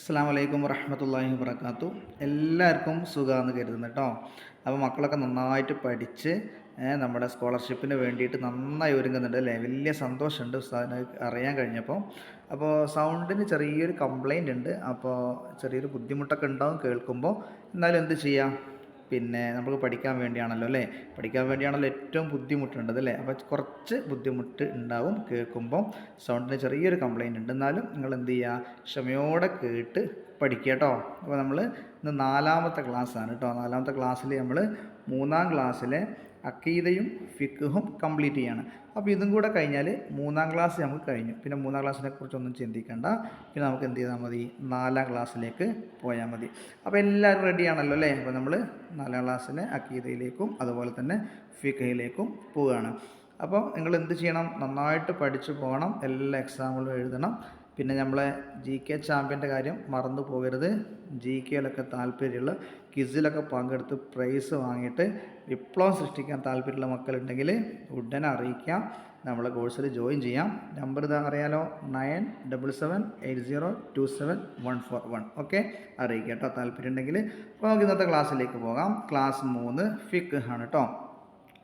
അസ്സാം വലൈക്കും വറഹമത്തല്ലാഹി വർക്കാത്തു എല്ലാവർക്കും സുഖമാണെന്ന് കരുതുന്നു കേട്ടോ അപ്പോൾ മക്കളൊക്കെ നന്നായിട്ട് പഠിച്ച് നമ്മുടെ സ്കോളർഷിപ്പിന് വേണ്ടിയിട്ട് നന്നായി ഒരുങ്ങുന്നുണ്ട് അല്ലേ? വലിയ സന്തോഷമുണ്ട് ഉസ്താദിന് അറിയാൻ കഴിഞ്ഞപ്പോൾ അപ്പോൾ സൗണ്ടിന് ചെറിയൊരു കംപ്ലൈന്റ് ഉണ്ട്. അപ്പോൾ ചെറിയൊരു ബുദ്ധിമുട്ടൊക്കെ ഉണ്ടാവും കേൾക്കുമ്പോൾ എന്നാലും എന്ത് ചെയ്യാം? പിന്നെ നമുക്ക് പഠിക്കാൻ വേണ്ടിയാണല്ലോ അല്ലേ? പഠിക്കാൻ വേണ്ടിയാണല്ലോ ഏറ്റവും ബുദ്ധിമുട്ടുണ്ടത് അല്ലേ? അപ്പോൾ കുറച്ച് ബുദ്ധിമുട്ട് ഉണ്ടാവും കേൾക്കുമ്പോൾ സൗണ്ടിന് ചെറിയൊരു കംപ്ലൈന്റ് ഉണ്ട്. എന്നാലും നിങ്ങൾ എന്ത് ചെയ്യുക ക്ഷമയോടെ കേട്ട് പഠിക്കുക കേട്ടോ. അപ്പോൾ നമ്മൾ ഇന്ന് നാലാമത്തെ ക്ലാസ്സാണ് കേട്ടോ. നാലാമത്തെ ക്ലാസ്സിൽ നമ്മൾ മൂന്നാം ക്ലാസ്സിലെ അക്കീതയും ഫിഖും കംപ്ലീറ്റ് ചെയ്യാണ്. അപ്പോൾ ഇതും കൂടെ കഴിഞ്ഞാൽ മൂന്നാം ക്ലാസ് നമുക്ക് കഴിഞ്ഞു. പിന്നെ മൂന്നാം ക്ലാസ്സിനെ കുറിച്ചൊന്നും ചിന്തിക്കേണ്ട. പിന്നെ നമുക്ക് എന്ത് ചെയ്താൽ മതി? നാലാം ക്ലാസ്സിലേക്ക് പോയാൽ മതി. അപ്പോൾ എല്ലാവരും റെഡിയാണല്ലോ അല്ലേ? അപ്പോൾ നമ്മൾ നാലാം ക്ലാസ്സിലെ അക്കീതയിലേക്കും അതുപോലെ തന്നെ ഫിഖയിലേക്കും പോവുകയാണ് അപ്പോൾ നിങ്ങൾ എന്ത് ചെയ്യണം? നന്നായിട്ട് പഠിച്ചു പോകണം. എല്ലാ എക്സാമുകളും എഴുതണം. പിന്നെ നമ്മളെ ജി കെ ചാമ്പ്യന്റെ കാര്യം മറന്നു പോകരുത്. ജി കെയിലൊക്കെ താല്പര്യമുള്ള ക്വിസിലൊക്കെ പങ്കെടുത്ത് പ്രൈസ് വാങ്ങിയിട്ട് വിപ്ലവം സൃഷ്ടിക്കാൻ താല്പര്യമുള്ള മക്കളുണ്ടെങ്കിൽ ഉടനെ അറിയിക്കാം. നമ്മളെ കോഴ്സിൽ ജോയിൻ ചെയ്യാം. നമ്പർ ഇതാ അറിയാലോ? Nine double seven eight zero two seven one four one okay അറിയിക്കാം കേട്ടോ. താല്പര്യം ഉണ്ടെങ്കിൽ അപ്പോൾ നമുക്ക് ഇന്നത്തെ ക്ലാസ്സിലേക്ക് പോകാം. ക്ലാസ് മൂന്ന് ഫിക്ക് ആണ് കേട്ടോ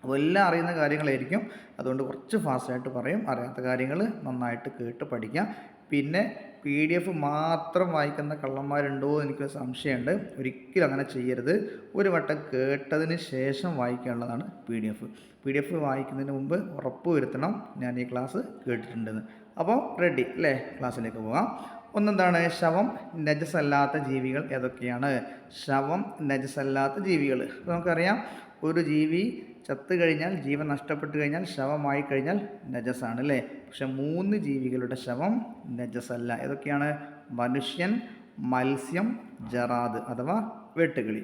അപ്പോൾ എല്ലാം അറിയുന്ന കാര്യങ്ങളായിരിക്കും. അതുകൊണ്ട് കുറച്ച് ഫാസ്റ്റായിട്ട് പറയും. അറിയാത്ത കാര്യങ്ങൾ നന്നായിട്ട് കേട്ട് പഠിക്കാം. പിന്നെ പി ഡി എഫ് മാത്രം വായിക്കുന്ന കള്ളന്മാരുണ്ടോ എനിക്കൊരു സംശയമുണ്ട്. ഒരിക്കലും അങ്ങനെ ചെയ്യരുത്. ഒരു വട്ടം കേട്ടതിന് ശേഷം വായിക്കാനുള്ളതാണ് P D F P D F വായിക്കുന്നതിന് മുമ്പ് ഉറപ്പ് വരുത്തണം. ഞാൻ ഈ ക്ലാസ് കേട്ടിട്ടുണ്ടെന്ന്. അപ്പോൾ റെഡി അല്ലേ? ക്ലാസ്സിലേക്ക് പോകാം. ഒന്നെന്താണ്? ശവം നജസല്ലാത്ത ജീവികൾ ഏതൊക്കെയാണ്? ശവം നജസല്ലാത്ത ജീവികൾ. നമുക്കറിയാം ഒരു ജീവി ചത്തു കഴിഞ്ഞാൽ ജീവൻ നഷ്ടപ്പെട്ടു കഴിഞ്ഞാൽ ശവമായി കഴിഞ്ഞാൽ നജസാണ് അല്ലേ? പക്ഷെ മൂന്ന് ജീവികളുടെ ശവം നജസല്ല ഏതൊക്കെയാണ്? മനുഷ്യൻ മത്സ്യം ജറാദ് അഥവാ വെട്ടുകിളി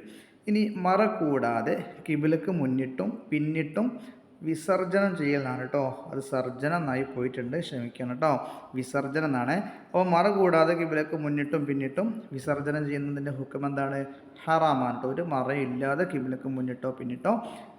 ഇനി മറ കൂടാതെ കിബിലക്ക് മുന്നിട്ടും പിന്നിട്ടും വിസർജനം ചെയ്യലാണ് കേട്ടോ അത് സർജനം എന്നായി പോയിട്ടുണ്ട്. ക്ഷമിക്കണം കേട്ടോ വിസർജനം എന്നാണ് അപ്പോൾ മറ കൂടാതെ കിബിലക്ക് മുന്നിട്ടും പിന്നിട്ടും വിസർജനം ചെയ്യുന്നതിന്റെ ഹുക്കം എന്താണ് ഹറാമാണ് കേട്ടോ ഒരു മറയില്ലാതെ കിബിലക്ക് മുന്നിട്ടോ പിന്നിട്ടോ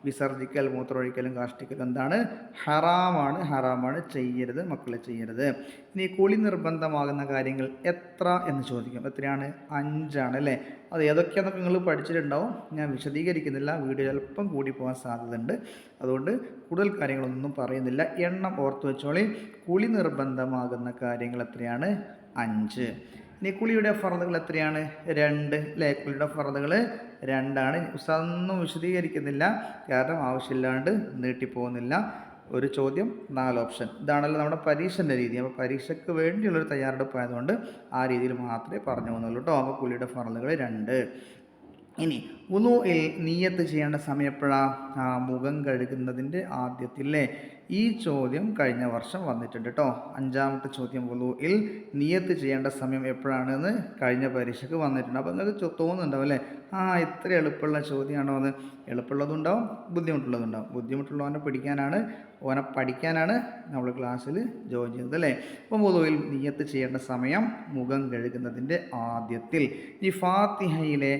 വിസർജിക്കൽ മൂത്രമൊഴിക്കലും കാഷ്ടിക്കലും എന്താണ്? ഹറാമാണ്. ഹറാമാണ് ചെയ്യരുത് മക്കളെ ചെയ്യരുത്. ഇനി കുളി നിർബന്ധമാകുന്ന കാര്യങ്ങൾ എത്ര എന്ന് ചോദിക്കും. എത്രയാണ്? അഞ്ചാണ് അല്ലേ? അത് ഏതൊക്കെയാണെന്നൊക്കെ നിങ്ങൾ പഠിച്ചിട്ടുണ്ടാവും. ഞാൻ വിശദീകരിക്കുന്നില്ല. വീഡിയോ അല്പം കൂടി പോകാൻ സാധ്യതയുണ്ട്. അതുകൊണ്ട് കൂടുതൽ കാര്യങ്ങളൊന്നും പറയുന്നില്ല. എണ്ണം ഓർത്ത് വെച്ചോളി. കുളി നിർബന്ധമാകുന്ന കാര്യങ്ങൾ എത്രയാണ്? അഞ്ച്. ഇനി കുളിയുടെ ഫറദുകൾ എത്രയാണ്? രണ്ട്. ലേക്കുളിയുടെ കുളിയുടെ ഫറദുകൾ രണ്ടാണ്. ഉസ്താദൊന്നും വിശദീകരിക്കുന്നില്ല. കാരണം ആവശ്യമില്ലാണ്ട് നീട്ടിപ്പോകുന്നില്ല. ഒരു ചോദ്യം നാല് ഓപ്ഷൻ. ഇതാണല്ലോ നമ്മുടെ പരീക്ഷന്റെ രീതി. അപ്പോൾ പരീക്ഷയ്ക്ക് വേണ്ടിയുള്ളൊരു തയ്യാറെടുപ്പ് ആയതുകൊണ്ട് ആ രീതിയിൽ മാത്രമേ പറഞ്ഞു പോകുന്നുള്ളൂ കേട്ടോ. അപ്പോൾ കുളിയുടെ ഫറലുകൾ രണ്ട്. ഇനി ഉലൂയിൽ നീയത്ത് ചെയ്യേണ്ട സമയം എപ്പോഴാണ് മുഖം കഴുകുന്നതിന്റെ ആദ്യത്തിലെ ഈ ചോദ്യം കഴിഞ്ഞ വർഷം വന്നിട്ടുണ്ട് കേട്ടോ അഞ്ചാമത്തെ ചോദ്യം വുളുവിൽ നിയത്ത് ചെയ്യേണ്ട സമയം എപ്പോഴാണെന്ന് കഴിഞ്ഞ പരീക്ഷയ്ക്ക് വന്നിട്ടുണ്ട്. അപ്പോൾ നിങ്ങൾക്ക് തോന്നുന്നുണ്ടാവും അല്ലേ? ആ ഇത്ര എളുപ്പമുള്ള ചോദ്യമാണോ അത്? എളുപ്പമുള്ളതുണ്ടാവും ബുദ്ധിമുട്ടുള്ളതുണ്ടാവും. ബുദ്ധിമുട്ടുള്ളവനെ പിടിക്കാനാണ് ഓനെ പഠിക്കാനാണ് നമ്മൾ ക്ലാസ്സിൽ ജോയിൻ ചെയ്യുന്നത് അല്ലേ? അപ്പോൾ പൊതുവിൽ നീയത്ത് ചെയ്യേണ്ട സമയം മുഖം കഴുകുന്നതിന്റെ ആദ്യത്തിൽ. ഈ ഫാത്തിഹയിലെ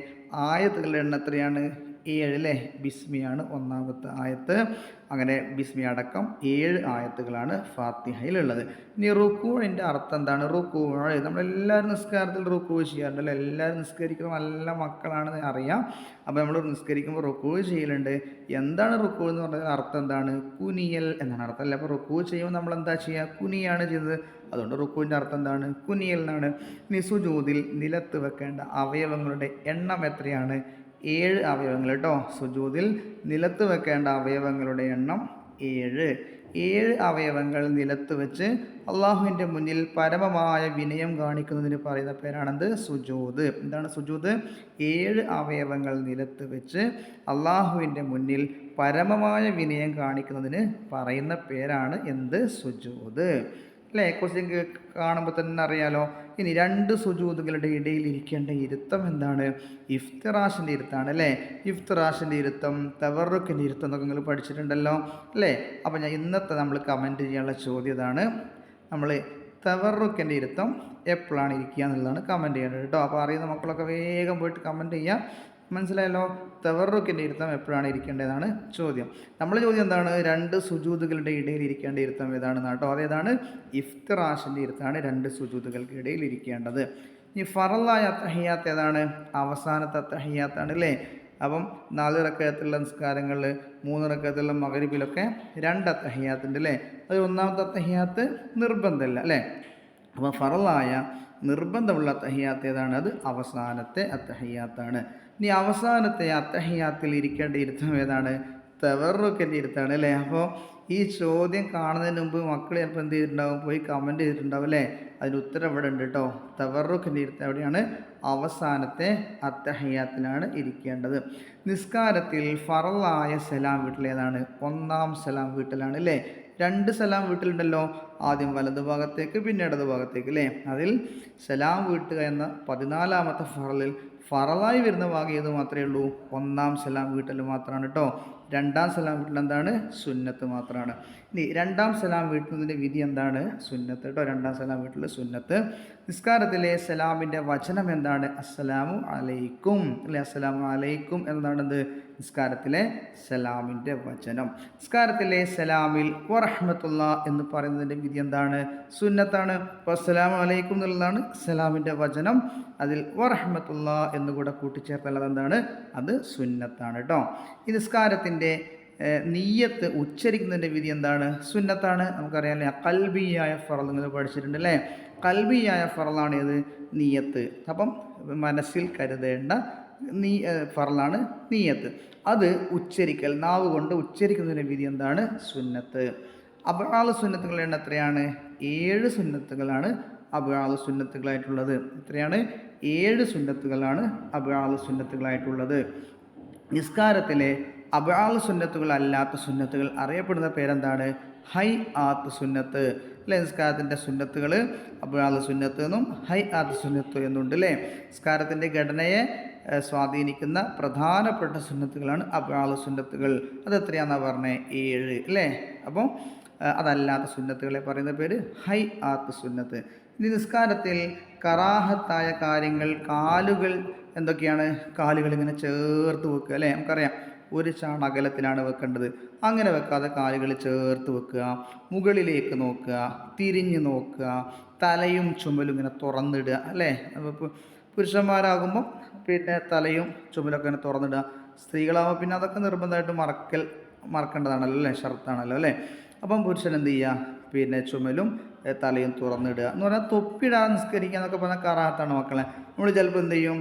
ആയത്തുകളുടെ എണ്ണം എത്രയാണ്? ഏഴ് അല്ലേ ബിസ്മിയാണ് ഒന്നാമത്തെ ആയത്ത്. അങ്ങനെ ബിസ്മി അടക്കം ഏഴ് ആയത്തുകളാണ് ഫാത്തിഹയിലുള്ളത്. ഇനി റുക്കൂഴിന്റെ അർത്ഥം എന്താണ്? റുക്കൂ. നമ്മളെല്ലാവരും നിസ്കാരത്തിൽ റുക്കൂ അല്ലെ? എല്ലാവരും നിസ്കരിക്കുന്ന നല്ല മക്കളാണെന്ന് അറിയാം. അപ്പോൾ നമ്മൾ നിസ്കരിക്കുമ്പോൾ റുക്കൂ ചെയ്യലുണ്ട്. എന്താണ് റുക്കൂ എന്ന് പറഞ്ഞാൽ അർത്ഥം എന്താണ്? കുനിയൽ എന്നാണ് അർത്ഥം അല്ലേ? അപ്പോൾ റുക്കൂ ചെയ്യുമ്പോൾ നമ്മൾ എന്താ ചെയ്യുക? കുനിയാണ് ചെയ്തത് അതുകൊണ്ട് റുക്കുവിന്റെ അർത്ഥം എന്താണ്? കുനിയൽ എന്നാണ്. നിസുജൂതിൽ നിലത്ത് വെക്കേണ്ട അവയവങ്ങളുടെ എണ്ണം എത്രയാണ്? ഏഴ് അവയവങ്ങൾ കേട്ടോ. സുജൂതിൽ നിലത്ത് വെക്കേണ്ട അവയവങ്ങളുടെ എണ്ണം ഏഴ്. ഏഴ് അവയവങ്ങൾ നിലത്ത് വെച്ച് അള്ളാഹുവിന്റെ മുന്നിൽ പരമമായ വിനയം കാണിക്കുന്നതിന് പറയുന്ന പേരാണെന്ത്? സുജൂത്. എന്താണ് സുജൂത്? ഏഴ് അവയവങ്ങൾ നിലത്ത് വെച്ച് അള്ളാഹുവിന്റെ മുന്നിൽ പരമമായ വിനയം കാണിക്കുന്നതിന് പറയുന്ന പേരാണ് എന്ത്? സുജൂത്. അല്ലേ? ക്വസ്റ്റ്യൻ കാണുമ്പോൾ തന്നെ അറിയാലോ. ഇനി രണ്ട് സുജൂതുകളുടെ ഇടയിൽ ഇരിക്കേണ്ട ഇരുത്തം എന്താണ്? ഇഫ്തിറാഷിന്റെ ഇരുത്താണ് അല്ലേ? ഇഫ്തിറാഷിന്റെ ഇരുത്തം തവറുക്കിന്റെ ഇരുത്തം എന്നൊക്കെ നിങ്ങൾ പഠിച്ചിട്ടുണ്ടല്ലോ അല്ലേ? അപ്പോൾ ഞാൻ ഇന്നത്തെ നമ്മൾ കമന്റ് ചെയ്യാനുള്ള ചോദ്യം ഇതാണ്. നമ്മൾ തവറുക്കിന്റെ ഇരുത്തം എപ്പോഴാണ് ഇരിക്കുക എന്നുള്ളതാണ് കമന്റ് ചെയ്യേണ്ടത് കേട്ടോ. അപ്പോൾ അറിയുന്ന മക്കളൊക്കെ വേഗം പോയിട്ട് കമന്റ് ചെയ്യുക മനസ്സിലായല്ലോ? തവറുക്കിന്റെ ഇരുത്തം എപ്പോഴാണ് ഇരിക്കേണ്ടതാണ് ചോദ്യം. നമ്മളെ ചോദ്യം എന്താണ്? രണ്ട് സുജൂതുകളുടെ ഇടയിൽ ഇരിക്കേണ്ട ഇരുത്തം ഏതാണെന്ന് കേട്ടോ അതേതാണ്? ഇഫ്തിറാഷിന്റെ ഇരുത്താണ് രണ്ട് സുജൂതുകൾക്ക് ഇടയിൽ ഇരിക്കേണ്ടത്. ഈ ഫറലായ അത്തഹിയാത്ത് ഏതാണ്? അവസാനത്തെ അത്തഹിയാത്താണ് അല്ലേ? അപ്പം നാല് റക്കയത്തുള്ള നിസ്കാരങ്ങളിൽ മൂന്ന് റക്കയത്തുള്ള മകരിബിലൊക്കെ രണ്ട് അത്തഹിയാത്തുണ്ട് അല്ലേ? അത് ഒന്നാമത്തെ അത്തഹിയാത്ത് നിർബന്ധമല്ല അല്ലേ? അപ്പോൾ ഫറലായ നിർബന്ധമുള്ള അത്തഹിയാത്ത് ഏതാണ്? അത് അവസാനത്തെ അത്തഹിയാത്താണ്. ഇനി അവസാനത്തെ അത്തഹിയാത്തിൽ ഇരിക്കേണ്ട ഇരുത്തം ഏതാണ്? തെവറുക്കിന്റെ ഇരുത്താണ് അല്ലേ? അപ്പോൾ ഈ ചോദ്യം കാണുന്നതിന് മുമ്പ് മക്കൾ ചിലപ്പോൾ എന്ത് ചെയ്തിട്ടുണ്ടാവും? പോയി കമന്റ് ചെയ്തിട്ടുണ്ടാവും അല്ലേ? അതിന് ഉത്തരം ഇവിടെ ഉണ്ട് കേട്ടോ. തവറുക്കിന്റെ ഇരുത്ത എവിടെയാണ്? അവസാനത്തെ അത്തഹയ്യാത്തിലാണ് ഇരിക്കേണ്ടത്. നിസ്കാരത്തിൽ ഫറലായ സലാം വീട്ടിലേതാണ്? ഒന്നാം സലാം വീട്ടിലാണ് അല്ലേ? രണ്ട് സലാം വീട്ടിലുണ്ടല്ലോ. ആദ്യം വലതു ഭാഗത്തേക്ക് പിന്നെ ഇടതു ഭാഗത്തേക്ക് അല്ലേ അതിൽ സലാം വീട്ടുക എന്ന പതിനാലാമത്തെ ഫറലിൽ ഫറലായി വരുന്ന ഭാഗം ഏത് മാത്രമേ ഉള്ളൂ? ഒന്നാം സലാം വീട്ടിൽ മാത്രമാണ് കേട്ടോ രണ്ടാം സലാം വീട്ടിൽ എന്താണ്? സുന്നത്ത് മാത്രമാണ് ഇനി രണ്ടാം സലാം വീട്ടുന്നതിന്റെ വിധി എന്താണ്? സുന്നത്ത്. കേട്ടോ രണ്ടാം സലാം വീട്ടിലെ സുന്നത്ത്. നിസ്കാരത്തിലെ സലാമിന്റെ വചനം എന്താണ്? അസ്സലാമു അലൈക്കും. അല്ലെ? അസ്സലാമു അലൈക്കും എന്നതാണെന്ത്? നിസ്കാരത്തിലെ സലാമിന്റെ വചനം. നിസ്കാരത്തിലെ സലാമിൽ വറഹമത്തുള്ള എന്ന് പറയുന്നതിന്റെ വിധി എന്താണ്? സുന്നത്താണ്. അപ്പോൾ അസ്സലാമു അലൈക്കും എന്നുള്ളതാണ് സലാമിന്റെ വചനം. അതിൽ വറഹമത്തുള്ള എന്ന് കൂടെ കൂട്ടിച്ചേർത്താൽ അതെന്താണ്? അത് സുന്നത്താണ് കേട്ടോ ഈ നിസ്കാരത്തിന്റെ നീയത്ത് ഉച്ചരിക്കുന്നതിന്റെ വിധി എന്താണ്? സുന്നത്താണ് നമുക്കറിയാമല്ലേ? കൽബിയായ ഫറൽ നിങ്ങൾ പഠിച്ചിട്ടുണ്ട് അല്ലേ? കൽബിയായ ഫറലാണ് ഇത് നീയത്ത്. അപ്പം മനസ്സിൽ കരുതേണ്ട നീ ഫറലാണ് നീയത്ത്. അത് ഉച്ചരിക്കൽ നാവ് കൊണ്ട് ഉച്ചരിക്കുന്നതിന്റെ വിധി എന്താണ്? സുന്നത്ത്. അബാള സുന്നത്തുകളുടെ എണ്ണം എത്രയാണ്? ഏഴ് സുന്നത്തുകളാണ് അബാള സുന്നത്തുകളായിട്ടുള്ളത്. എത്രയാണ്? ഏഴ് സുന്നത്തുകളാണ് അബാള സുന്നത്തുകളായിട്ടുള്ളത്. നിസ്കാരത്തിലെ അബാൾ സുന്നത്തുകൾ അല്ലാത്ത സുന്നത്തുകൾ അറിയപ്പെടുന്ന പേരെന്താണ്? ഹൈ ആത്ത് സുന്നത്ത്. അല്ലേ? നിസ്കാരത്തിന്റെ സുന്നത്തുകൾ അബാൾ സുന്നത്ത് എന്നും ഹൈ ആത്ത് സുന്നത്ത് എന്നുണ്ട് അല്ലേ? നിസ്കാരത്തിന്റെ ഘടനയെ സ്വാധീനിക്കുന്ന പ്രധാനപ്പെട്ട സുന്നത്തുകളാണ് അബാൾ സുന്നത്തുകൾ. അത് എത്രയാണെന്നാണ് പറഞ്ഞത് ഏഴ്. അല്ലേ? അപ്പോൾ അതല്ലാത്ത സുന്നത്തുകളെ പറയുന്ന പേര് ഹൈ ആത്ത് സുന്നത്ത്. ഇനി നിസ്കാരത്തിൽ കറാഹത്തായ കാര്യങ്ങൾ കാലുകൾ എന്തൊക്കെയാണ്? കാലുകൾ ഇങ്ങനെ ചേർത്ത് വെക്കുക അല്ലേ? നമുക്കറിയാം. ഒരു ചാണ അകലത്തിലാണ് വെക്കേണ്ടത്. അങ്ങനെ വെക്കാതെ കാലുകൾ ചേർത്ത് വെക്കുക മുകളിലേക്ക് നോക്കുക തിരിഞ്ഞ് നോക്കുക തലയും ചുമലും ഇങ്ങനെ തുറന്നിടുക അല്ലേ? അപ്പോൾ പുരുഷന്മാരാകുമ്പോൾ പിന്നെ തലയും ചുമലൊക്കെ ഇങ്ങനെ തുറന്നിടുക. സ്ത്രീകളാകുമ്പോൾ പിന്നെ അതൊക്കെ നിർബന്ധമായിട്ട് മറക്കൽ മറക്കേണ്ടതാണല്ലോ അല്ലേ? ഷർത്താണല്ലോ അല്ലേ? അപ്പം പുരുഷൻ എന്ത് ചെയ്യുക? പിന്നെ ചുമലും തലയും തുറന്നിടുക. എന്ന് പറഞ്ഞാൽ തൊപ്പിടാൻ നിസ്കരിക്കുക എന്നൊക്കെ പറഞ്ഞാൽ കറാത്താണ് മക്കളെ. നമ്മൾ ചിലപ്പോൾ എന്ത് ചെയ്യും?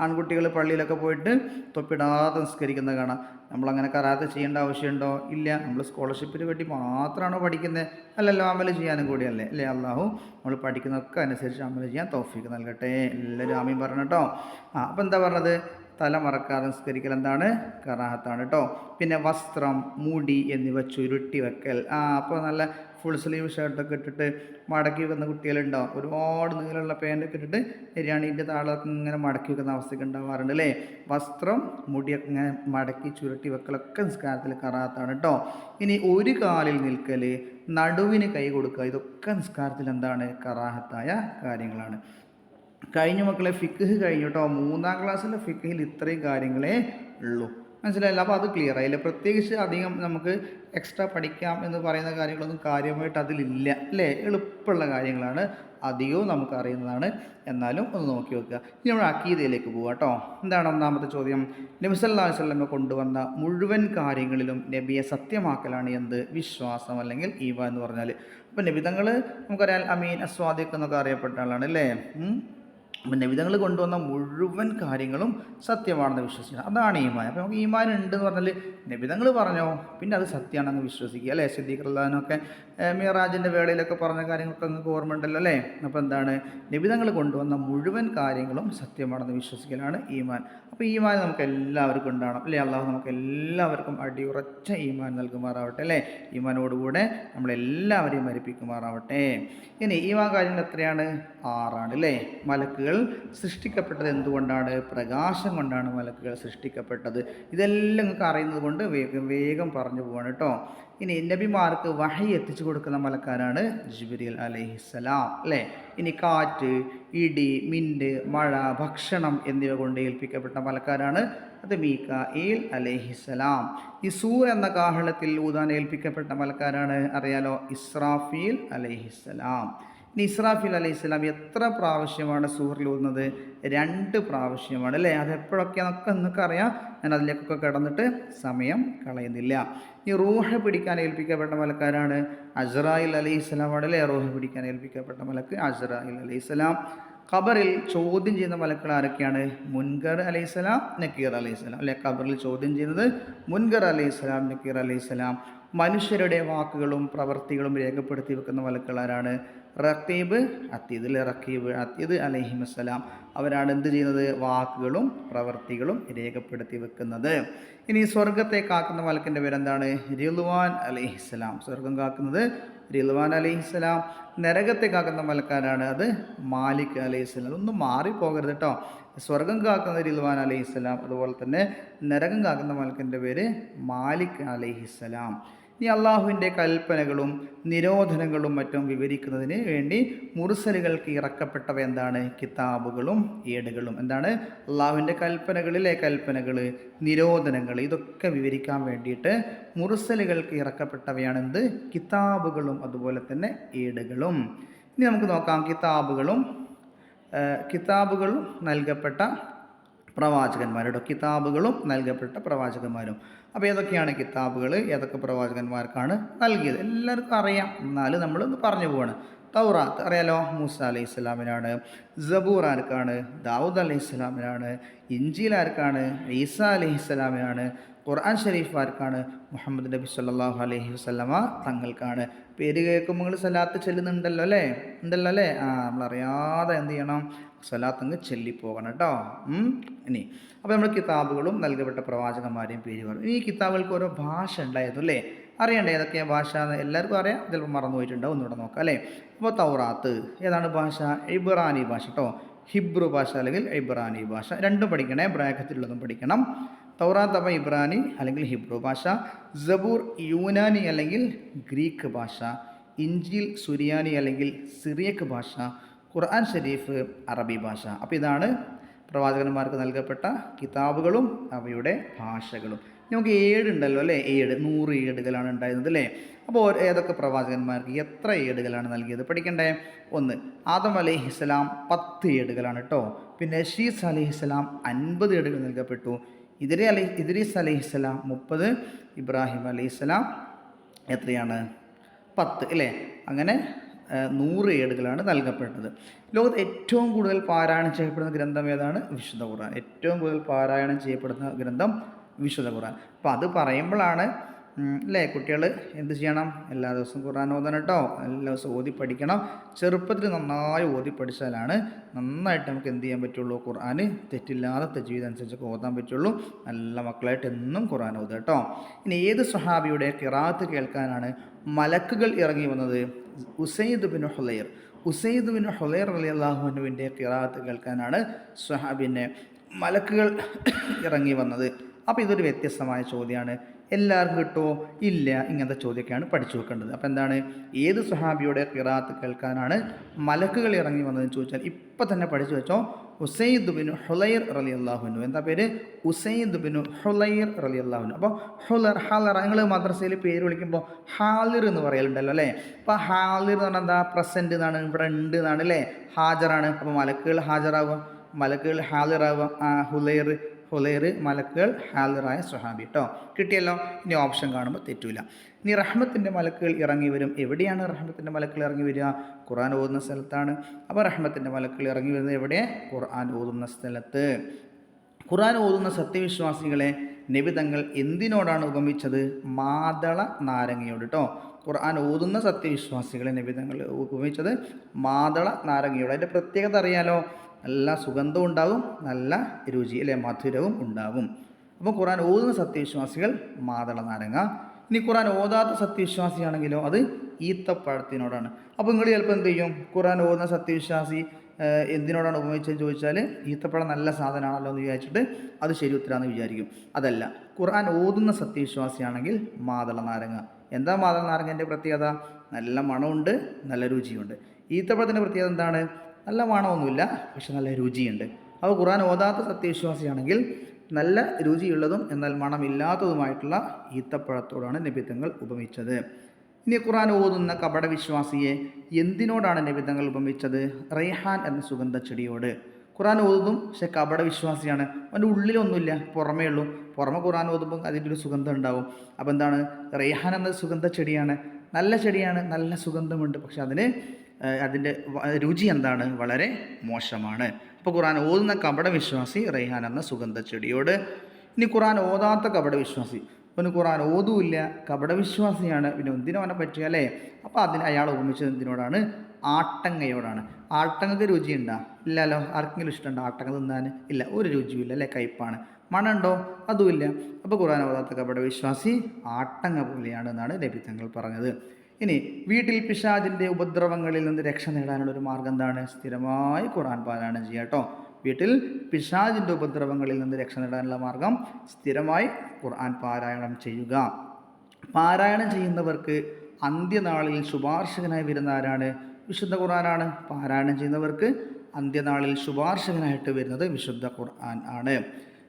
ആൺകുട്ടികൾ പള്ളിയിലൊക്കെ പോയിട്ട് തൊപ്പിടാതെ നിസ്കരിക്കുന്നത് കാണാം. നമ്മളങ്ങനെ കറാത്ത ചെയ്യേണ്ട ആവശ്യമുണ്ടോ? ഇല്ല. നമ്മൾ സ്കോളർഷിപ്പിന് വേണ്ടി മാത്രമാണോ പഠിക്കുന്നത്? അല്ലല്ലോ അമൽ ചെയ്യാനും കൂടിയല്ലേ? അല്ലേ അള്ളാഹു? നമ്മൾ പഠിക്കുന്നതൊക്കെ അനുസരിച്ച് അമൽ ചെയ്യാൻ തോഫിക്ക് നൽകട്ടെ. എല്ലാവരും ആമീൻ പറഞ്ഞു കേട്ടോ ആ അപ്പോൾ എന്താ പറഞ്ഞത്? തല മറക്കാതെ നിസ്കരിക്കൽ എന്താണ്? കറാഹത്താണ് കേട്ടോ പിന്നെ വസ്ത്രം മുടി എന്നിവ ചുരുട്ടി വെക്കൽ. ആ അപ്പോൾ നല്ല ഫുൾ സ്ലീവ് ഷർട്ടൊക്കെ ഇട്ടിട്ട് മടക്കി വെക്കുന്ന കുട്ടികളുണ്ടോ? ഒരുപാട് നീളമുള്ള പാന്റൊക്കെ ഇട്ടിട്ട് ബിരിയാണീന്റെ താളൊക്കെ ഇങ്ങനെ മടക്കി വെക്കുന്ന അവസ്ഥയൊക്കെ ഉണ്ടാവാറുണ്ട് അല്ലേ വസ്ത്രം മുടിയൊക്കെ ഇങ്ങനെ മടക്കി ചുരുട്ടി വെക്കലൊക്കെ നിസ്കാരത്തിൽ കറാത്താണ് കേട്ടോ ഇനി ഒരു കാലിൽ നിൽക്കൽ നടുവിന് കൈ കൊടുക്കുക ഇതൊക്കെ നിസ്കാരത്തിൽ എന്താണ്? കറാഹത്തായ കാര്യങ്ങളാണ്. കഴിഞ്ഞ മക്കളെ ഫിക്ഹ് കഴിഞ്ഞു കേട്ടോ മൂന്നാം ക്ലാസ്സിലെ ഫിഖിൽ ഇത്രയും കാര്യങ്ങളേ ഉള്ളൂ. മനസ്സിലായില്ല? അപ്പോൾ അത് ക്ലിയർ ആയില്ല പ്രത്യേകിച്ച് അധികം നമുക്ക് എക്സ്ട്രാ പഠിക്കാം എന്ന് പറയുന്ന കാര്യങ്ങളൊന്നും കാര്യമായിട്ട് അതിലില്ല. അല്ലേ? എളുപ്പമുള്ള കാര്യങ്ങളാണ് അധികവും നമുക്ക് അറിയുന്നതാണ്. എന്നാലും ഒന്ന് നോക്കി വെക്കുക. ഇനി നമ്മൾ അക്കീതയിലേക്ക് പോകാം കേട്ടോ എന്താണ് ഒന്നാമത്തെ ചോദ്യം? നബി സല്ലല്ലാഹു അലൈഹി വസല്ലമ കൊണ്ടുവന്ന മുഴുവൻ കാര്യങ്ങളിലും നബിയെ സത്യമാക്കലാണ് എന്ത്? വിശ്വാസം അല്ലെങ്കിൽ ഈവ എന്ന് പറഞ്ഞാൽ അപ്പോൾ നബിതങ്ങൾ നമുക്കറിയാം അമീൻ അസ്വാദിഖ് എന്നൊക്കെ അറിയപ്പെട്ട ആളാണ്. അല്ലേ. അപ്പം നബിതങ്ങൾ കൊണ്ടുവന്ന മുഴുവൻ കാര്യങ്ങളും സത്യമാണെന്ന് വിശ്വസിക്കണം. അതാണ് ഈമാൻ. അപ്പോൾ നമുക്ക് ഈമാൻ ഉണ്ട് എന്ന് പറഞ്ഞാൽ നബിതങ്ങൾ പറഞ്ഞോ പിന്നെ അത് സത്യമാണെന്ന് വിശ്വസിക്കുക. അല്ലേ? സിദ്ദീഖുല്ലാനൊക്കെ മിറാജിന്റെ വേളയിലൊക്കെ പറഞ്ഞ കാര്യങ്ങളൊക്കെ നിങ്ങൾക്ക് ഓർമ്മ ഉണ്ടല്ലോ അല്ലേ? അപ്പോൾ എന്താണ്? നബിതങ്ങൾ കൊണ്ടുവന്ന മുഴുവൻ കാര്യങ്ങളും സത്യമാണെന്ന് വിശ്വസിക്കലാണ് ഈമാൻ. അപ്പോൾ ഈമാൻ നമുക്ക് എല്ലാവർക്കും ഉണ്ടാവണം. അല്ലേ? അള്ളാഹു നമുക്ക് എല്ലാവർക്കും അടിയുറച്ച ഈമാൻ നൽകുമാറാവട്ടെ അല്ലേ? ഈമാനോടുകൂടെ നമ്മളെല്ലാവരെയും മരിപ്പിക്കുമാറാവട്ടെ. ഇനി ഈമാൻ കാര്യങ്ങൾ എത്രയാണ്? ആറാണ് അല്ലേ? മലക്കുകൾ സൃഷ്ടിക്കപ്പെട്ടത് എന്തുകൊണ്ടാണ്? പ്രകാശം കൊണ്ടാണ് മലക്കുകൾ സൃഷ്ടിക്കപ്പെട്ടത്? ഇതെല്ലാം നിങ്ങൾക്ക് അറിയുന്നത് കൊണ്ട് വേഗം വേഗം പറഞ്ഞു പോകണം കേട്ടോ. ഇനി നബിമാർക്ക് വഹി എത്തിച്ചു കൊടുക്കുന്ന മലക്കാരാണ് ജിബിരിൽ അലൈഹിസ്സലാം അല്ലേ? ഇനി കാറ്റ് ഇടി മിന്റ് മഴ ഭക്ഷണം എന്നിവ കൊണ്ട് ഏൽപ്പിക്കപ്പെട്ട മലക്കാരാണ് അത് മീക്കായിൽ അലൈഹിസ്സലാം ഈ സൂർ എന്ന കാഹളത്തിൽ ഊതാൻ ഏൽപ്പിക്കപ്പെട്ട മലക്കാരാണ് അറിയാലോ ഇസ്രാഫീൽ അലൈഹിസ്സലാം ഇനി ഇസ്രാഫിൽ അലൈഹി ഇസ്ലാം എത്ര പ്രാവശ്യമാണ് സൂറിൽ ഊതുന്നത് രണ്ട് പ്രാവശ്യമാണ് അല്ലേ? അത് എപ്പോഴൊക്കെയാണെന്നൊക്കെ നിങ്ങൾക്ക് അറിയാം ഞാൻ അതിലേക്കൊക്കെ കിടന്നിട്ട് സമയം കളയുന്നില്ല. ഈ റൂഹ പിടിക്കാൻ ഏൽപ്പിക്കപ്പെട്ട മലക്കാരാണ് അസ്രായിൽ അലൈഹി ഇസ്ലാമാണ് അല്ലേ? റൂഹ പിടിക്കാൻ ഏൽപ്പിക്കപ്പെട്ട മലക്ക് അസ്രായിൽ അലൈഹി ഇസ്ലാം ഖബറിൽ ചോദ്യം ചെയ്യുന്ന മലക്കൾ ആരൊക്കെയാണ്? മുൻകർ അലൈഹിസ്സലാം നക്കീർ അലൈഹിസ്സലാം അല്ലെ? ഖബറിൽ ചോദ്യം ചെയ്യുന്നത് മുൻകർ അലൈഹിസ്സലാം നക്കീർ അലൈഹിസ്സലാം മനുഷ്യരുടെ വാക്കുകളും പ്രവൃത്തികളും രേഖപ്പെടുത്തി വെക്കുന്ന മലക്കൾ ആരാണ്? റക്കീബ് അത്തീദ് അല്ലെ റക്കീബ് അത്തീദ് അലഹിമസ്സലാം. അവരാണ് എന്ത് ചെയ്യുന്നത്? വാക്കുകളും പ്രവർത്തികളും രേഖപ്പെടുത്തി വെക്കുന്നത്. ഇനി സ്വർഗത്തെ കാക്കുന്ന മലക്കിന്റെ പേരെന്താണ്? റിൽവാൻ അലൈഹിസ്സലാം. സ്വർഗം കാക്കുന്നത് റിൽവാൻ അലൈഹിസ്സലാം. നരകത്തെ കാക്കുന്ന മലക്കാരാണ് അത് മാലിക് അലൈഹിസ്സലാം. അതൊന്നും മാറിപ്പോകരുത് കേട്ടോ സ്വർഗം കാക്കുന്ന റിൽവാൻ അലൈഹിസ്സലാം. അതുപോലെ തന്നെ നരകം കാക്കുന്ന മലക്കിന്റെ പേര് മാലിക് അലൈഹിസ്സലാം. ഇനി അള്ളാഹുവിന്റെ കൽപ്പനകളും നിരോധനങ്ങളും മറ്റും വിവരിക്കുന്നതിന് വേണ്ടി മുറുസലുകൾക്ക് ഇറക്കപ്പെട്ടവ എന്താണ്? കിതാബുകളും ഏടുകളും. എന്താണ്? അള്ളാഹുവിന്റെ കൽപ്പനകളിലെ കൽപ്പനകൾ നിരോധനങ്ങൾ ഇതൊക്കെ വിവരിക്കാൻ വേണ്ടിയിട്ട് മുറുസലുകൾക്ക് ഇറക്കപ്പെട്ടവയാണ് എന്ത്? കിതാബുകളും അതുപോലെ തന്നെ ഏടുകളും. ഇനി നമുക്ക് നോക്കാം. കിതാബുകളും കിതാബുകളും നൽകപ്പെട്ട പ്രവാചകന്മാരുടെ കിതാബുകളും നൽകപ്പെട്ട പ്രവാചകന്മാരും. അപ്പോൾ ഏതൊക്കെയാണ് കിതാബുകൾ? ഏതൊക്കെ പ്രവാചകന്മാർക്കാണ് നൽകിയത്? എല്ലാവർക്കും അറിയാം. എന്നാലും നമ്മളൊന്ന് പറഞ്ഞു പോവാണ്. തൗറാത്ത് അറിയാലോ? മൂസ അലൈഹി ഇസ്ലാമിനാണ് ജബൂർ ആർക്കാണ്? ദാവൂദ് അലൈഹി ഇസ്ലാമിനാണ് ഇഞ്ചിൽ ആർക്കാണ്? ഈസ അലൈഹി ഇസ്ലാമിനാണ് ഖുർആൻ ഷരീഫ് ആർക്കാണ്? മുഹമ്മദ് നബി സല്ലാഹു അലൈഹി വസ്ലമ തങ്ങൾക്കാണ്. പേര് കേൾക്കുമ്പോൾ സലാത്ത് ചെല്ലുന്നുണ്ടല്ലോ അല്ലേ? ഉണ്ടല്ലോ അല്ലേ? ആ നമ്മളറിയാതെ എന്ത് ചെയ്യണം? സലാത്ത് അങ്ങ് ചെല്ലിപ്പോകണം കേട്ടോ. ഇനി. അപ്പോൾ നമ്മൾ കിതാബുകളും നൽകപ്പെട്ട പ്രവാചകന്മാരെയും പേര് പറഞ്ഞു. ഈ കിതാബുകൾക്ക് ഓരോ ഭാഷ ഉണ്ടായിരുന്നു അല്ലേ? അറിയണ്ടേ ഏതൊക്കെയാണ് ഭാഷ? എല്ലാവർക്കും അറിയാം. ചിലപ്പോൾ മറന്നു പോയിട്ടുണ്ടാവും ഒന്നുകൂടെ നോക്കാം അല്ലേ? അപ്പോൾ തൗറാത്ത്. ഏതാണ് ഭാഷ? ഇബ്രാനി ഭാഷ കേട്ടോ. ഹിബ്രു ഭാഷ അല്ലെങ്കിൽ ഇബ്രാനി ഭാഷ. രണ്ടും പഠിക്കണേ. ബ്രാക്കത്തിലുള്ളതും പഠിക്കണം. തൗറാത്ത് അപ്പം ഇബ്രാനി അല്ലെങ്കിൽ ഹിബ്രു ഭാഷ. ജബൂർ യൂനാനി അല്ലെങ്കിൽ ഗ്രീക്ക് ഭാഷ. ഇഞ്ചിൽ സുരിയാനി അല്ലെങ്കിൽ സിറിയക്ക് ഭാഷ. ഖുർആൻ ഷരീഫ് അറബി ഭാഷ. അപ്പോൾ ഇതാണ് പ്രവാചകന്മാർക്ക് നൽകപ്പെട്ട കിതാബുകളും അവയുടെ ഭാഷകളും. നമുക്ക് ഏടുണ്ടല്ലോ അല്ലേ? ഏട് നൂറ് ഏടുകളാണ് ഉണ്ടായിരുന്നത് അല്ലേ? അപ്പോൾ ഏതൊക്കെ പ്രവാചകന്മാർക്ക് എത്ര ഏടുകളാണ് നൽകിയത്? പഠിക്കണ്ടേ? ഒന്ന് ആദം അലൈഹി ഇസ്ലാം പത്ത് ഏടുകളാണ് കേട്ടോ. പിന്നെ ഷീസ് അലൈഹി ഇസ്ലാം അൻപത് ഏടുകൾ നൽകപ്പെട്ടു. ഇതിരി അലൈ ഇദ്രീസ് അലൈഹി അലൈഹിസ്സലാം മുപ്പത് ഇബ്രാഹിം അലൈഹി അലൈഹിസ്സലാം എത്രയാണ്? പത്ത് അല്ലേ? അങ്ങനെ നൂറ് ഏടുകളാണ് നൽകപ്പെട്ടത്. ലോകത്ത് ഏറ്റവും കൂടുതൽ പാരായണം ചെയ്യപ്പെടുന്ന ഗ്രന്ഥം ഏതാണ്? വിശുദ്ധ ഖുർആൻ. ഏറ്റവും കൂടുതൽ പാരായണം ചെയ്യപ്പെടുന്ന ഗ്രന്ഥം വിശുദ്ധ ഖുർആൻ. അപ്പോൾ അത് പറയുമ്പോഴാണ് അല്ലേ കുട്ടികൾ എന്ത് ചെയ്യണം? എല്ലാ ദിവസവും ഖുർആൻ ഓതണം കേട്ടോ എല്ലാ ദിവസവും ഓതി പഠിക്കണം. ചെറുപ്പത്തിൽ നന്നായി ഓതി പഠിച്ചാലാണ് നന്നായിട്ട് നമുക്ക് എന്ത് ചെയ്യാൻ പറ്റുള്ളൂ? ഖുർആൻ തെറ്റില്ലാതെ തെജീവിതം അനുസരിച്ചൊക്കെ ഓതാൻ പറ്റുള്ളൂ. നല്ല മക്കളായിട്ട് എന്നും ഖുർആൻ ഓതുക കേട്ടോ ഇനി ഏത് സ്വഹാബിയുടെ കിറാത്ത് കേൾക്കാനാണ് മലക്കുകൾ ഇറങ്ങി വന്നത്? Usaid bin Hudair. Usaid bin Hudair അലി അള്ളാഹുവിന്റെ കിറാത്ത് കേൾക്കാനാണ് സ്വഹാബിനെ മലക്കുകൾ ഇറങ്ങി വന്നത്. അപ്പോൾ ഇതൊരു വ്യത്യസ്തമായ ചോദ്യമാണ്. എല്ലാവർക്കും കിട്ടുമോ ഇല്ല ഇങ്ങനത്തെ ചോദ്യമൊക്കെയാണ് പഠിച്ചു വെക്കേണ്ടത്. അപ്പോൾ എന്താണ്? ഏത് സുഹാബിയുടെ കിറാത്ത് കേൾക്കാനാണ് മലക്കുകൾ ഇറങ്ങി വന്നതെന്ന് ചോദിച്ചാൽ ഇപ്പം തന്നെ പഠിച്ചു വെച്ചോ. ഉസൈദ് ബിൻ ഹുലൈർ റലി അള്ളാഹുനു എന്താ പേര്? ഉസൈദ് ബിൻ ഹുലൈർ റലി അള്ളാഹുനു അപ്പോൾ ഹുലർ ഹാലർ നിങ്ങൾ മദ്രസയിൽ പേര് വിളിക്കുമ്പോൾ ഹാലിർ എന്ന് പറയലുണ്ടല്ലോ അല്ലേ? അപ്പോൾ ഹാലിർ എന്ന് പറഞ്ഞാൽ എന്താ? പ്രസന്റ് എന്നാണ് ഇവിടെ ഉണ്ട് എന്നാണ് അല്ലേ? ഹാജറാണ്. അപ്പോൾ മലക്കുകൾ ഹാജറാവുക മലക്കുകൾ ഹാലിറാവുക ഹുലൈർ ഹുലൈർ മലക്കുകൾ ഹാലിറായ സുഹാബി കേട്ടോ കിട്ടിയല്ലോ. ഇനി ഓപ്ഷൻ കാണുമ്പോൾ തെറ്റൂല. ഇനി റഹ്മത്തിന്റെ മലക്കുകൾ ഇറങ്ങി വരും. എവിടെയാണ് റഹ്മത്തിന്റെ മലക്കുകൾ ഇറങ്ങി വരിക? ഖുർആൻ ഓതുന്ന സ്ഥലത്താണ്. അപ്പോൾ റഹ്മത്തിന്റെ മലക്കുകൾ ഇറങ്ങി വരുന്നത് എവിടെ? ഖുർആൻ ഓതുന്ന സ്ഥലത്ത്. ഖുർആൻ ഓതുന്ന സത്യവിശ്വാസികളെ നിബിതങ്ങൾ എന്തിനോടാണ് ഉപമിച്ചത്? മാതള നാരങ്ങയോട് കേട്ടോ ഖുർആൻ ഓതുന്ന സത്യവിശ്വാസികളെ നിബിതങ്ങൾ ഉപമിച്ചത് മാതള നാരങ്ങയോട്. അതിന്റെ പ്രത്യേകത അറിയാലോ. നല്ല സുഗന്ധം ഉണ്ടാകും നല്ല രുചി അല്ലെ? മധുരവും ഉണ്ടാകും അപ്പോൾ ഖുറാൻ ഓതുന്ന സത്യവിശ്വാസികൾ മാതള നാരങ്ങ. ഇനി ഖുറാൻ ഓതാത്ത സത്യവിശ്വാസിയാണെങ്കിലോ അത് ഈത്തപ്പഴത്തിനോടാണ്. അപ്പോൾ നിങ്ങൾ ചിലപ്പോൾ എന്ത് ചെയ്യും? ഖുറാൻ ഓതുന്ന സത്യവിശ്വാസി എന്തിനോടാണ് ഉപയോഗിച്ചതെന്ന് ചോദിച്ചാൽ ഈത്തപ്പഴം നല്ല സാധനമാണല്ലോ എന്ന് വിചാരിച്ചിട്ട് അത് ശരി ഉത്തരാന്ന് വിചാരിക്കും. അതല്ല ഖുർആൻ ഓതുന്ന സത്യവിശ്വാസിയാണെങ്കിൽ മാതള നാരങ്ങ. എന്താ മാതള നാരങ്ങന്റെ പ്രത്യേകത? നല്ല മണമുണ്ട് നല്ല രുചിയുണ്ട്. ഈത്തപ്പഴത്തിന്റെ പ്രത്യേകത എന്താണ്? നല്ല മണമൊന്നുമില്ല പക്ഷെ നല്ല രുചിയുണ്ട്. അപ്പോൾ ഖുർആൻ ഓതാത്ത സത്യവിശ്വാസിയാണെങ്കിൽ നല്ല രുചിയുള്ളതും എന്നാൽ മണമില്ലാത്തതുമായിട്ടുള്ള ഈത്തപ്പഴത്തോടാണ് നിബിത്തങ്ങൾ ഉപമിച്ചത്. ഇനി ഖുർആൻ ഓതുന്ന കപട വിശ്വാസിയെ എന്തിനോടാണ് നിബിധങ്ങൾ ഉപമിച്ചത്? റൈഹാൻ എന്ന സുഗന്ധ ചെടിയോട് ഖുർആൻ ഓതും പക്ഷെ കപട വിശ്വാസിയാണ്. അവന്റെ ഉള്ളിലൊന്നുമില്ല പുറമേ ഉള്ളൂ. പുറമെ ഖുർആൻ ഓതുമ്പോൾ അതിന്റെ ഒരു സുഗന്ധം ഉണ്ടാവും. അപ്പോൾ എന്താണ്? റൈഹാൻ എന്ന സുഗന്ധ ചെടിയാണ് നല്ല ചെടിയാണ് നല്ല സുഗന്ധമുണ്ട്. പക്ഷെ അതിന് അതിന്റെ രുചി എന്താണ്? വളരെ മോശമാണ്. അപ്പോൾ ഖുർആൻ ഓതുന്ന കപട വിശ്വാസി റെയ്ഹാൻ എന്ന സുഗന്ധ ചെടിയോട് ഇനി ഖുർആൻ ഓതാത്ത കപട വിശ്വാസി അവന് ഖുർആൻ ഓതുമില്ല കപട വിശ്വാസിയാണ് പിന്നെ എന്തിനോ അവനെ അല്ലേ? അപ്പോൾ അതിന് അയാൾ ഉപമിച്ചത് എന്തിനോടാണ്? ആട്ടങ്ങയോടാണ്. ആട്ടങ്ങൾക്ക് രുചിയുണ്ടോ? ഇല്ലല്ലോ ആർക്കെങ്കിലും ഇഷ്ടമുണ്ടോ ആട്ടങ്ങ തിന്നാൻ? ഇല്ല ഒരു രുചിയുമില്ല അല്ലേ? കയ്പ്പാണ് മണമുണ്ടോ? അതുമില്ല അപ്പോൾ ഖുർആൻ ഓതാത്ത കപട വിശ്വാസി ആട്ടങ്ങ പോലെയാണ് എന്നാണ് നബി തങ്ങൾ പറഞ്ഞത്. ഇനി വീട്ടിൽ പിശാജിന്റെ ഉപദ്രവങ്ങളിൽ നിന്ന് രക്ഷ നേടാനുള്ള ഒരു മാർഗം എന്താണ്? സ്ഥിരമായി ഖുർആൻ പാരായണം ചെയ്യുക കേട്ടോ വീട്ടിൽ പിശാജിന്റെ ഉപദ്രവങ്ങളിൽ നിന്ന് രക്ഷ നേടാനുള്ള മാർഗം സ്ഥിരമായി ഖുർആൻ പാരായണം ചെയ്യുക. പാരായണം ചെയ്യുന്നവർക്ക് അന്ത്യനാളിൽ ശുപാർശകനായി വരുന്ന ആരാണ്? വിശുദ്ധ ഖുർആനാണ്. പാരായണം ചെയ്യുന്നവർക്ക് അന്ത്യനാളിൽ ശുപാർശകനായിട്ട് വരുന്നത് വിശുദ്ധ ഖുർആൻ ആണ്.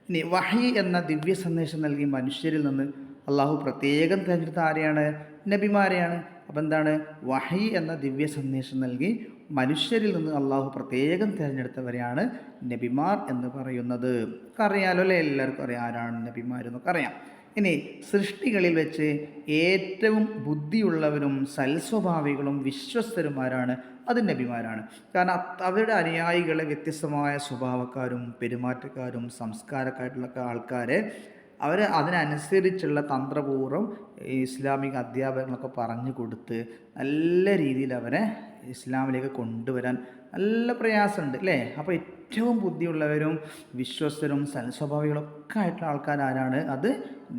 ഇനി വഹി എന്ന ദിവ്യ സന്ദേശം നൽകി മനുഷ്യരിൽ നിന്ന് അള്ളാഹു പ്രത്യേകം തിരഞ്ഞെടുത്ത ആരെയാണ്? നബിമാരെയാണ്. അപ്പം എന്താണ്? വഹി എന്ന ദിവ്യ സന്ദേശം നൽകി മനുഷ്യരിൽ നിന്ന് അള്ളാഹു പ്രത്യേകം തിരഞ്ഞെടുത്തവരെയാണ് നബിമാർ എന്ന് പറയുന്നത്. അറിയാലോ അല്ലേ? എല്ലാവർക്കും അറിയാം. ആരാണ് നബിമാർ എന്നൊക്കെ അറിയാം. ഇനി സൃഷ്ടികളിൽ വെച്ച് ഏറ്റവും ബുദ്ധിയുള്ളവരും സൽസ്വഭാവികളും വിശ്വസ്തരുമാരാണ് അത് നബിമാരാണ്. കാരണം അവരുടെ അനുയായികളെ വ്യത്യസ്തമായ സ്വഭാവക്കാരും പെരുമാറ്റക്കാരും സംസ്കാരക്കായിട്ടുള്ള ആൾക്കാരെ അവർ അതിനനുസരിച്ചുള്ള തന്ത്രപൂർവം ഇസ്ലാമിക അധ്യാപനങ്ങളൊക്കെ പറഞ്ഞു കൊടുത്ത് നല്ല രീതിയിൽ അവരെ ഇസ്ലാമിലേക്ക് കൊണ്ടുവരാൻ നല്ല പ്രയാസമുണ്ട് അല്ലേ? അപ്പോൾ ഏറ്റവും ബുദ്ധിയുള്ളവരും വിശ്വസ്തരും സൽസ്വഭാവികളൊക്കെ ആയിട്ടുള്ള ആൾക്കാരാരാണ് അത്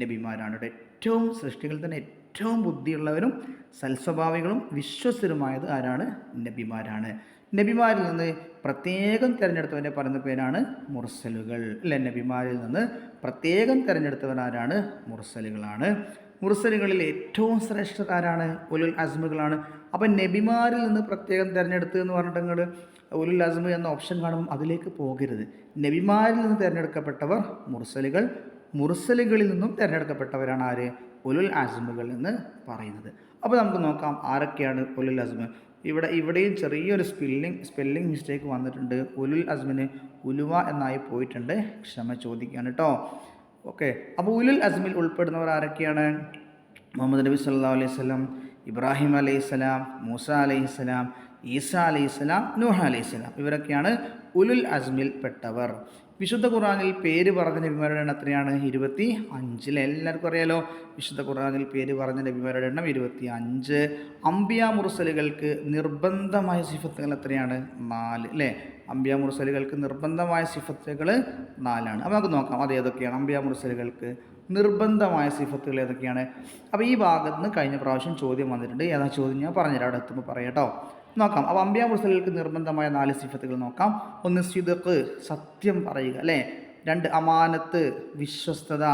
നബിമാരാണ്. ഏറ്റവും സൃഷ്ടികളിൽ തന്നെ ഏറ്റവും ബുദ്ധിയുള്ളവരും സൽസ്വഭാവികളും വിശ്വസ്തരുമായത് ആരാണ്? നബിമാരാണ്. നബിമാരിൽ നിന്ന് പ്രത്യേകം തിരഞ്ഞെടുത്തവന്റെ പറയുന്ന പേരാണ് മുർസലുകൾ. അല്ലെ? നബിമാരിൽ നിന്ന് പ്രത്യേകം തിരഞ്ഞെടുത്തവരാരാണ് മുർസലുകളാണ്. മുർസലുകളിൽ ഏറ്റവും ശ്രേഷ്ഠരാരാണ് ഉലുൽ അസ്മുകളാണ്. അപ്പം നബിമാരിൽ നിന്ന് പ്രത്യേകം തിരഞ്ഞെടുത്ത് എന്ന് പറഞ്ഞിട്ട് നിങ്ങൾ ഉലുൽ അസ്മു എന്ന ഓപ്ഷൻ കാണുമ്പോൾ അതിലേക്ക് പോകരുത്. നബിമാരിൽ നിന്ന് തിരഞ്ഞെടുക്കപ്പെട്ടവർ മുർസലുകൾ. മുർസലുകളിൽ നിന്നും തിരഞ്ഞെടുക്കപ്പെട്ടവരാണ് ആര്? ഉലുൽ അസ്മുകൾ എന്ന് പറയുന്നത്. അപ്പോൾ നമുക്ക് നോക്കാം ആരൊക്കെയാണ് ഉലുൽ അസ്മ്? ഇവിടെ ഇവിടെയും ചെറിയൊരു സ്പെല്ലിംഗ് സ്പെല്ലിംഗ് മിസ്റ്റേക്ക് വന്നിട്ടുണ്ട്. ഉലുൽ അസ്മിന് ഉലുവ എന്നായി പോയിട്ടുണ്ട്. ക്ഷമ ചോദിക്കുകയാണ് കേട്ടോ. ഓക്കെ അപ്പോൾ ഉലുൽ അസ്മിൽ ഉൾപ്പെടുന്നവർ ആരൊക്കെയാണ്? മുഹമ്മദ് നബി സല്ലാ അലൈഹി സ്വലം ഇബ്രാഹിം അലൈഹി സ്വലാം മൂസ അലൈഹി സ്വലാം ഈസ അലൈഹി സ്വലാം നൂഹ അലൈഹി സ്വലാം. ഇവരൊക്കെയാണ് ഉലുൽ അസ്മിൽ പെട്ടവർ വിശുദ്ധ ഖുറാനിൽ പേര് പറഞ്ഞ നബിമാരുടെ എത്രയാണ്? ഇരുപത്തി അഞ്ചിൽ എല്ലാവർക്കും അറിയാലോ വിശുദ്ധ ഖുറാനിൽ പേര് പറഞ്ഞ നബിമാരുടെ എണ്ണം ഇരുപത്തി അഞ്ച്. അംബിയ മുറുസലുകൾക്ക് നിർബന്ധമായ സിഫത്തുകൾ എത്രയാണ്? നാല് അല്ലേ അംബിയ മുറുസലുകൾക്ക് നിർബന്ധമായ സിഫത്തുകൾ നാലാണ്. അപ്പോൾ നമുക്ക് നോക്കാം അത് ഏതൊക്കെയാണ്? അംബിയ മുറുസലുകൾക്ക് നിർബന്ധമായ സിഫത്തുകൾ ഏതൊക്കെയാണ്? അപ്പോൾ ഈ ഭാഗത്ത് നിന്ന് കഴിഞ്ഞ പ്രാവശ്യം ചോദ്യം വന്നിട്ടുണ്ട്. ഏതാ ചോദ്യം? ഞാൻ പറഞ്ഞുതരാം. അവിടെ എത്തുമ്പോൾ പറയാം കേട്ടോ. നോക്കാം. അപ്പോൾ അമ്പിയ മുർസലുകൾക്ക് നിർബന്ധമായ നാല് സിഫത്തുകൾ നോക്കാം. ഒന്ന് സിദക്ക് സത്യം പറയുക അല്ലേ? രണ്ട് അമാനത്ത് വിശ്വസ്തത.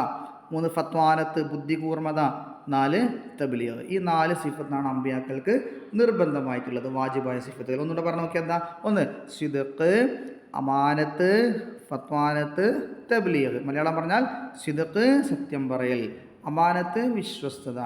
മൂന്ന് ഫത്വാനത്ത് ബുദ്ധികൂർമ്മത നാല് തബിലിയത് ഈ നാല് സിഫത്താണ് അമ്പിയാക്കൾക്ക് നിർബന്ധമായിട്ടുള്ളത് വാജിബായ സിഫത്തുകൾ. ഒന്നുകൂടെ പറഞ്ഞു നോക്കിയാൽ എന്താ? ഒന്ന് സിദക്ക് അമാനത്ത് ഫത്വാനത്ത് തബിലിയത് മലയാളം പറഞ്ഞാൽ സിദക്ക് സത്യം പറയൽ. അമാനത്ത് വിശ്വസ്തത.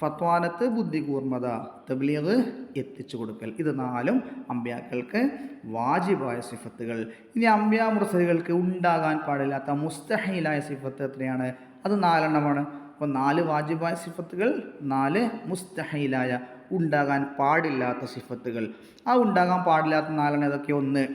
ഫത്വാനത്ത് ബുദ്ധികൂർമ്മത തബ്ലീഗ് എത്തിച്ചു കൊടുക്കൽ. ഇത് നാലും അമ്പ്യാക്കൾക്ക് വാജിബായ സിഫത്തുകൾ. ഇനി അമ്പ്യ മുർസലുകൾക്ക് ഉണ്ടാകാൻ പാടില്ലാത്ത മുസ്തഹീലായ സിഫത്ത് എത്രയാണ്? അത് നാലെണ്ണമാണ്. അപ്പോൾ നാല് വാജിബായ സിഫത്തുകൾ നാല് മുസ്തഹീലായ ഉണ്ടാകാൻ പാടില്ലാത്ത സിഫത്തുകൾ. ആ ഉണ്ടാകാൻ പാടില്ലാത്ത നാലെണ്ണം ഏതൊക്കെ ഒന്ന്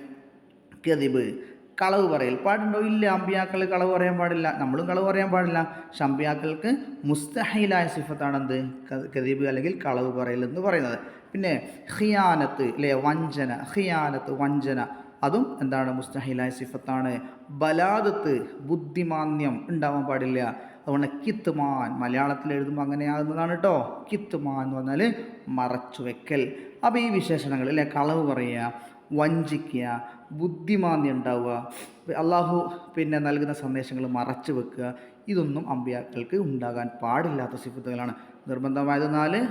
കതിബ് കളവ് പറയൽ. പാടുണ്ടോ? ഇല്ല. അമ്പിയാക്കൾ കളവ് പറയാൻ പാടില്ല. നമ്മളും കളവ് പറയാൻ പാടില്ല. പക്ഷെ അമ്പിയാക്കൾക്ക് മുസ്തഹയിലായ സിഫത്താണെന്ത്? കദീബ് അല്ലെങ്കിൽ കളവ് പറയൽ എന്ന് പറയുന്നത്. പിന്നെ ഹിയാനത്ത് അല്ലേ വഞ്ചന. ഹിയാനത്ത് വഞ്ചന. അതും എന്താണ്? മുസ്തഹിലായ സിഫത്താണ്. ബലാദത്ത് ബുദ്ധിമാന്യം ഉണ്ടാവാൻ പാടില്ല. അതുകൊണ്ട് കിത്തുമാൻ. മലയാളത്തിൽ എഴുതുമ്പോൾ അങ്ങനെയാകുന്നതാണ് കേട്ടോ കിത്തുമാൻ എന്ന് പറഞ്ഞാൽ മറച്ചു വെക്കൽ അപ്പോൾ ഈ വിശേഷണങ്ങൾ അല്ലെ കളവ് പറയുക വഞ്ചിക്കുക ബുദ്ധിമാന്യം ഉണ്ടാവുക അള്ളാഹു പിന്നെ നൽകുന്ന സന്ദേശങ്ങൾ മറച്ചു വെക്കുക. ഇതൊന്നും അമ്പിയാക്കൾക്ക് ഉണ്ടാകാൻ പാടില്ലാത്ത സിഫത്തുകളാണ്. നിർബന്ധമായത് നാല്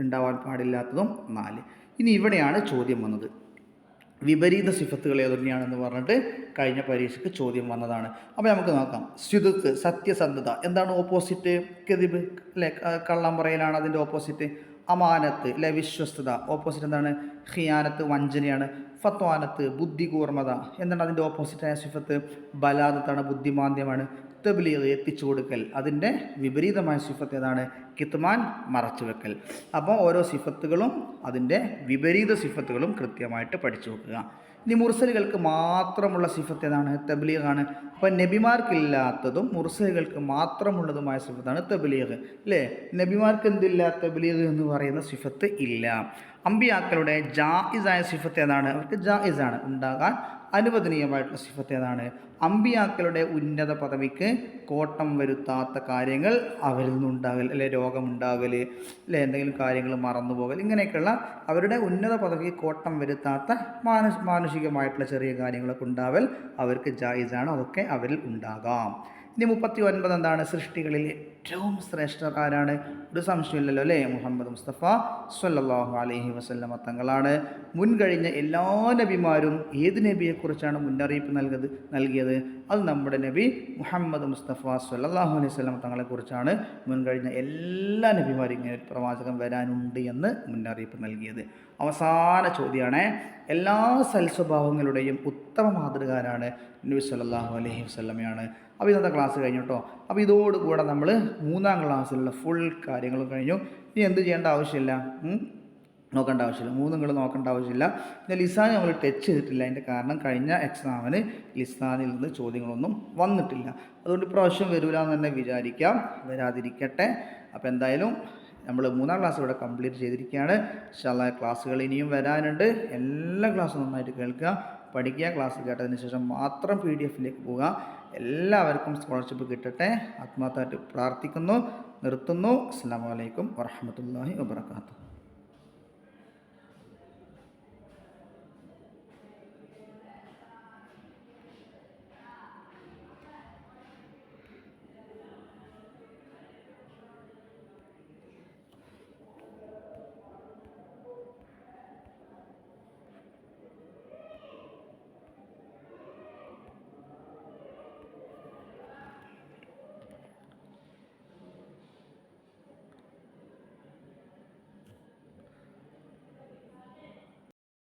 ഉണ്ടാവാൻ പാടില്ലാത്തതും നാല്. ഇനി ഇവിടെയാണ് ചോദ്യം വന്നത്. വിപരീത സിഫത്തുകൾ ഏതൊക്കെയാണെന്ന് പറഞ്ഞിട്ട് കഴിഞ്ഞ പരീക്ഷയ്ക്ക് ചോദ്യം വന്നതാണ്. അപ്പോൾ നമുക്ക് നോക്കാം. സ്യുതുക്ക് സത്യസന്ധത എന്താണ് ഓപ്പോസിറ്റ്? കെതിബ് അല്ലെ കള്ളം പറയലാണ് അതിന്റെ ഓപ്പോസിറ്റ്. അമാനത്ത് അല്ലെ വിശ്വസ്തത. ഓപ്പോസിറ്റ് എന്താണ്? ഹിയാനത്ത് വഞ്ചനയാണ്. ഫത്വാനത്ത് ബുദ്ധി കൂർമ്മത എന്താണ് അതിന്റെ ഓപ്പോസിറ്റായ സിഫത്ത്. ബലാദത്താണ് ബുദ്ധിമാന്ദ്യമാണ്. തബ്ലീഗ് എത്തിച്ചു കൊടുക്കൽ അതിന്റെ വിപരീതമായ സിഫത്ത് ഏതാണ്? കിത്മാൻ മറച്ചു വെക്കൽ. അപ്പോൾ ഓരോ സിഫത്തുകളും അതിന്റെ വിപരീത സിഫത്തുകളും കൃത്യമായിട്ട് പഠിച്ചു വെക്കുക. ഇനി മുർസലുകൾക്ക് മാത്രമുള്ള സിഫത്ത് ഏതാണ്? തബ്ലീഗാണ്. അപ്പോൾ നബിമാർക്കില്ലാത്തതും മുർസലുകൾക്ക് മാത്രമുള്ളതുമായ സിഫത്താണ് തബ്ലീഗ്. അല്ലേ? നബിമാർക്ക് എന്തില്ല തബ്ലീഗ് എന്ന് പറയുന്ന സിഫത്ത് ഇല്ല. അമ്പിയാക്കളുടെ ജായിസായ സിഫത്ത് ഏതാണ്? അവർക്ക് ജായിസാണ്. ഉണ്ടാകാൻ അനുവദനീയമായിട്ടുള്ള സിഫത്ത് ഏതാണ്? അമ്പിയാക്കളുടെ ഉന്നത പദവിക്ക് കോട്ടം വരുത്താത്ത കാര്യങ്ങൾ അവരിൽ നിന്നുണ്ടാകൽ അല്ലെ രോഗമുണ്ടാകൽ അല്ലെ എന്തെങ്കിലും കാര്യങ്ങൾ മറന്നു പോകൽ ഇങ്ങനെയൊക്കെയുള്ള അവരുടെ ഉന്നത പദവിക്ക് കോട്ടം വരുത്താത്ത മാനസ് മാനുഷികമായിട്ടുള്ള ചെറിയ കാര്യങ്ങളൊക്കെ ഉണ്ടാവൽ അവർക്ക് ജായിസാണ്. അതൊക്കെ അവരിൽ ഉണ്ടാകാം. ഇനി മുപ്പത്തി ഒൻപത് എന്താണ്? സൃഷ്ടികളിൽ ഏറ്റവും ശ്രേഷ്ഠർ ആരാണ്? ഒരു സംശയമില്ലല്ലോ അല്ലേ? മുഹമ്മദ് മുസ്തഫ സല്ലാഹു അലഹി വസല്ലമ തങ്ങളാണ്. മുൻകഴിഞ്ഞ എല്ലാ നബിമാരും ഏത് നബിയെക്കുറിച്ചാണ് മുന്നറിയിപ്പ് നൽകത് നൽകിയത്? അത് നമ്മുടെ നബി മുഹമ്മദ് മുസ്തഫ സല്ലല്ലാഹു അലൈഹി വസല്ലമ തങ്ങളെക്കുറിച്ചാണ് മുൻകഴിഞ്ഞ എല്ലാ നബിമാരും ഇങ്ങനെ ഒരു പ്രവാചകം വരാനുണ്ട് എന്ന് മുന്നറിയിപ്പ് നൽകിയത്. അവസാന ചോദ്യമാണ് എല്ലാ സൽസ്വഭാവങ്ങളുടെയും ഉത്തമ മാതൃകാരാണ് നബി സല്ലാഹു അലൈഹി വസല്ലമയാണ്. അപ്പോൾ ഇന്നത്തെ ക്ലാസ് കഴിഞ്ഞു കേട്ടോ അപ്പോൾ ഇതോടുകൂടെ നമ്മൾ മൂന്നാം ക്ലാസ്സിലുള്ള ഫുൾ കാര്യങ്ങളും കഴിഞ്ഞു. ഇനി എന്ത് ചെയ്യേണ്ട ആവശ്യമില്ല? നോക്കേണ്ട ആവശ്യമില്ല. മൂന്നും നിങ്ങൾ നോക്കേണ്ട ആവശ്യമില്ല. പിന്നെ ലിസാൻ നമ്മൾ ടച്ച് ചെയ്തിട്ടില്ല. അതിന്റെ കാരണം കഴിഞ്ഞ എക്സാമിന് ലിസാനിൽ നിന്ന് ചോദ്യങ്ങളൊന്നും വന്നിട്ടില്ല. അതുകൊണ്ട് ഇപ്രാവശ്യം വരില്ല എന്ന് തന്നെ വിചാരിക്കാം. വരാതിരിക്കട്ടെ. അപ്പോൾ എന്തായാലും നമ്മൾ മൂന്നാം ക്ലാസ് ഇവിടെ കംപ്ലീറ്റ് ചെയ്തിരിക്കുകയാണ്. ഇൻഷാല്ലാ ക്ലാസ്സുകൾ ഇനിയും വരാനുണ്ട്. എല്ലാ ക്ലാസ്സും നന്നായിട്ട് കേൾക്കുക. പഠിക്കുക ക്ലാസ് കേട്ടതിന് ശേഷം മാത്രം പി ഡി എഫിലേക്ക് പോവുക. എല്ലാവർക്കും സ്കോളർഷിപ്പ് കിട്ടട്ടെ. ആത്മാർത്ഥമായിട്ട് പ്രാർത്ഥിക്കുന്നു നിർത്തുന്നു. അസ്സാം വലൈക്കും വറഹമത്തല്ലാഹി വാബർക്കാത്തു